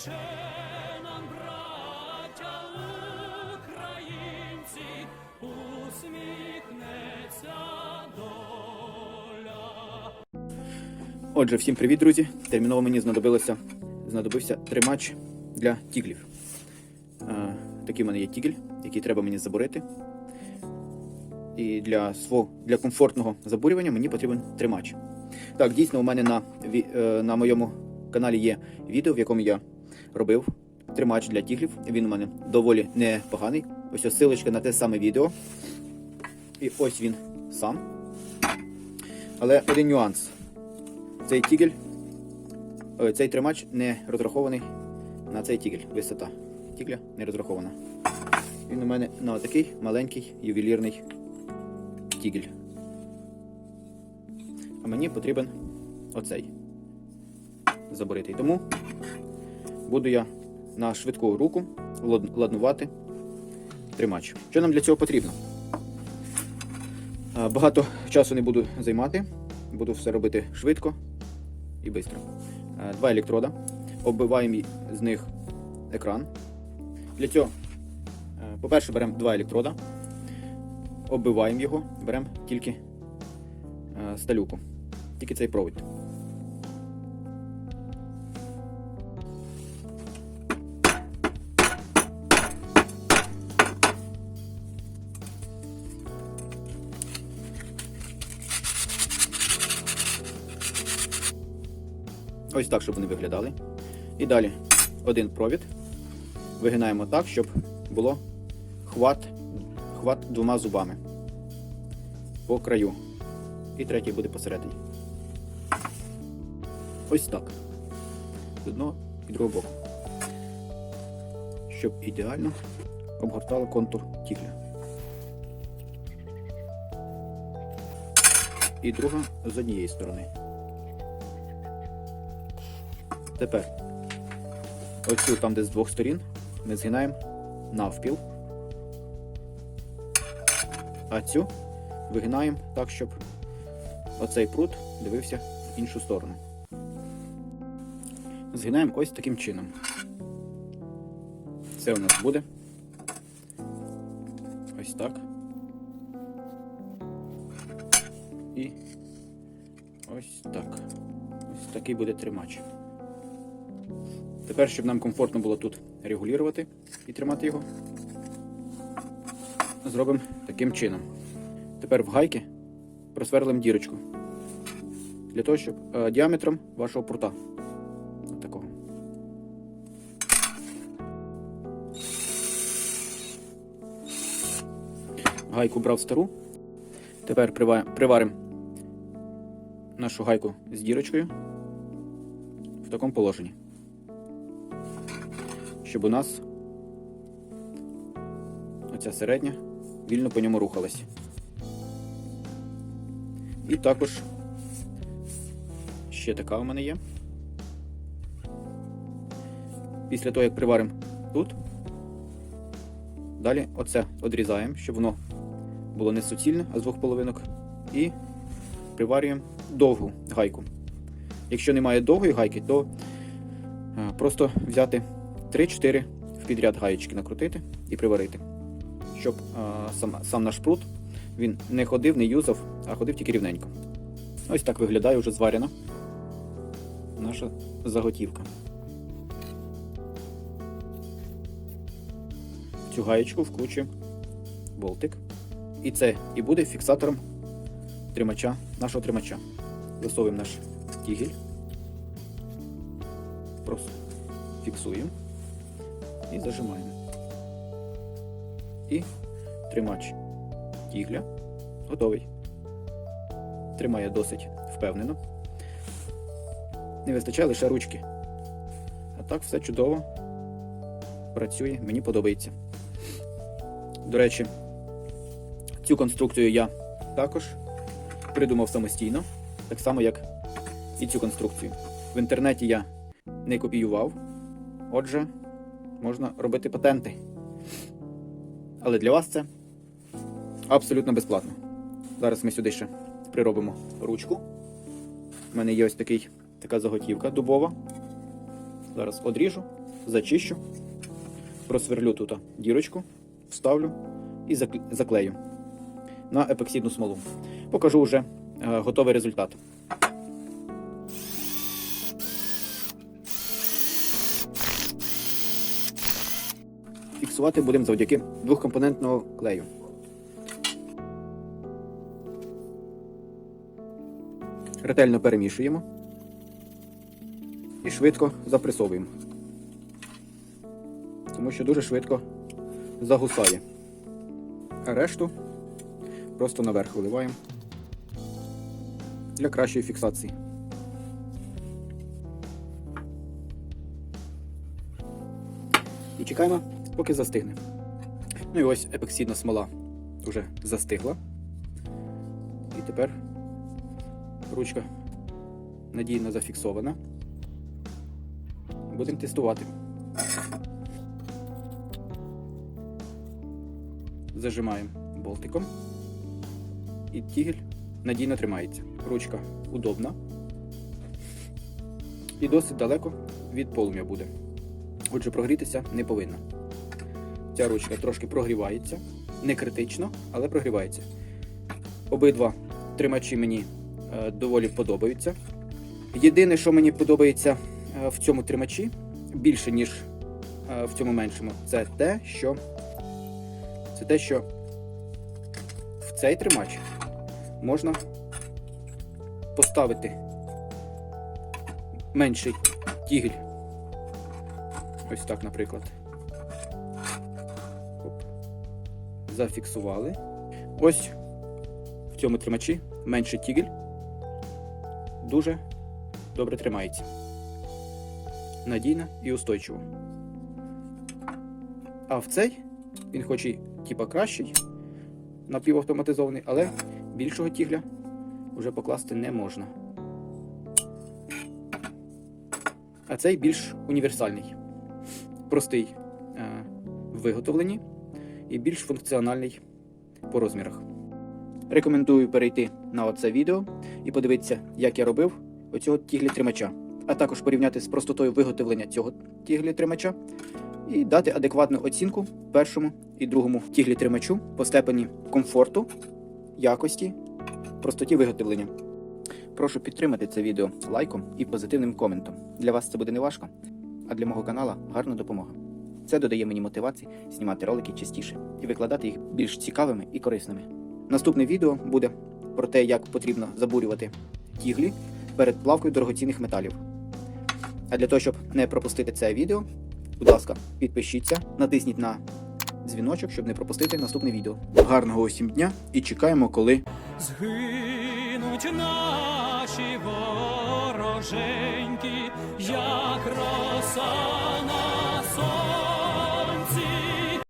Ще нам, браття українці, усміхнеться доля. Отже, всім привіт, друзі! Терміново мені знадобилося, знадобився тримач для тіглів. Такий в мене є тігель, який треба мені забурити. І для свого, для комфортного забурювання мені потрібен тримач. Так, дійсно, у мене на, е, на моєму каналі є відео, в якому я робив тримач для тіглів. Він у мене доволі непоганий. Ось ось на те саме відео. І ось він сам. Але один нюанс. Цей тігель, ой, цей тримач не розрахований на цей тігель. Висота тігля не розрахована. Він у мене на такий маленький ювелірний тігель. А мені потрібен оцей заборитий. Тому буду я на швидку руку ладнувати тримач. Що нам для цього потрібно? Багато часу не буду займати. Буду все робити швидко і швидко. Два електрода. Оббиваємо з них екран. Для цього, по-перше, беремо два електрода, оббиваємо його, беремо тільки сталюку, тільки цей провід. Ось так, щоб вони виглядали. І далі один провід. Вигинаємо так, щоб було хват, хват двома зубами по краю. І третій буде посередині. Ось так. З одного і другого боку. Щоб ідеально обгортало контур тігля. І друга з однієї сторони. Тепер оцю там, де з двох сторін, ми згинаємо навпіл. А цю вигинаємо так, щоб оцей прут дивився в іншу сторону. Згинаємо ось таким чином. Це у нас буде. Ось так. І ось так. Ось такий буде тримач. Тепер, щоб нам комфортно було тут регулювати і тримати його, зробимо таким чином. Тепер в гайки просверлимо дірочку. Для того, щоб е, діаметром вашого прута. Такого. Гайку брав стару. Тепер приваримо нашу гайку з дірочкою в такому положенні щоб у нас оця середня вільно по ньому рухалась. І також ще така у мене є. Після того, як приваримо тут, далі оце одрізаємо, щоб воно було не суцільне, а з двох половинок. І приварюємо довгу гайку. Якщо немає довгої гайки, то е, просто взяти 3-4 в підряд гаєчки накрутити і приварити. Щоб а, сам, сам наш прут він не ходив, не юзав, а ходив тільки рівненько. Ось так виглядає вже зварена наша заготівка. В цю гаєчку вкручуємо болтик. І це і буде фіксатором тримача, нашого тримача. Висовуємо наш тігель. Просто фіксуємо і зажимаємо. І тримач тігля готовий. Тримає досить впевнено. Не вистачає лише ручки. А так все чудово працює, мені подобається. До речі, цю конструкцію я також придумав самостійно, так само, як і цю конструкцію. В інтернеті я не копіював, отже, можна робити патенти. Але для вас це абсолютно безплатно. Зараз ми сюди ще приробимо ручку. У мене є ось такий, така заготівка дубова. Зараз одріжу зачищу, просверлю тут дірочку, вставлю і заклею на епоксидну смолу. Покажу вже е, готовий результат. Фіксувати будемо завдяки двохкомпонентного клею. Ретельно перемішуємо і швидко запресовуємо. Тому що дуже швидко загусає. А решту просто наверх виливаємо для кращої фіксації. І чекаємо, поки застигне. Ну і ось епоксидна смола вже застигла. І тепер ручка надійно зафіксована. Будемо тестувати. Зажимаємо болтиком. І тігель надійно тримається. Ручка удобна. І досить далеко від полум'я буде. Отже, прогрітися не повинна. Ця ручка трошки прогрівається. Не критично, але прогрівається. Обидва тримачі мені е, доволі подобаються. Єдине, що мені подобається е, в цьому тримачі, більше, ніж е, в цьому меншому, це те, що це те, що в цей тримач можна поставити менший тігель. Ось так, наприклад. Зафіксували. Ось в цьому тримачі менший тігель дуже добре тримається. Надійно і устойчиво. А в цей він хоч і типа кращий, напівавтоматизований, але більшого тігля вже покласти не можна. А цей більш універсальний, простий е, в виготовленні і більш функціональний по розмірах. Рекомендую перейти на оце відео і подивитися, як я робив оцього тіглі тримача, а також порівняти з простотою виготовлення цього тіглі тримача і дати адекватну оцінку першому і другому тіглі тримачу по степені комфорту, якості, простоті виготовлення. Прошу підтримати це відео лайком і позитивним коментом. Для вас це буде не важко, а для мого канала гарна допомога. Це додає мені мотивації знімати ролики частіше і викладати їх більш цікавими і корисними. Наступне відео буде про те, як потрібно забурювати тіглі перед плавкою дорогоцінних металів. А для того, щоб не пропустити це відео, будь ласка, підпишіться, натисніть на дзвіночок, щоб не пропустити наступне відео. Гарного усім дня і чекаємо, коли Згинуть наші вороженьки, як роса на сонці.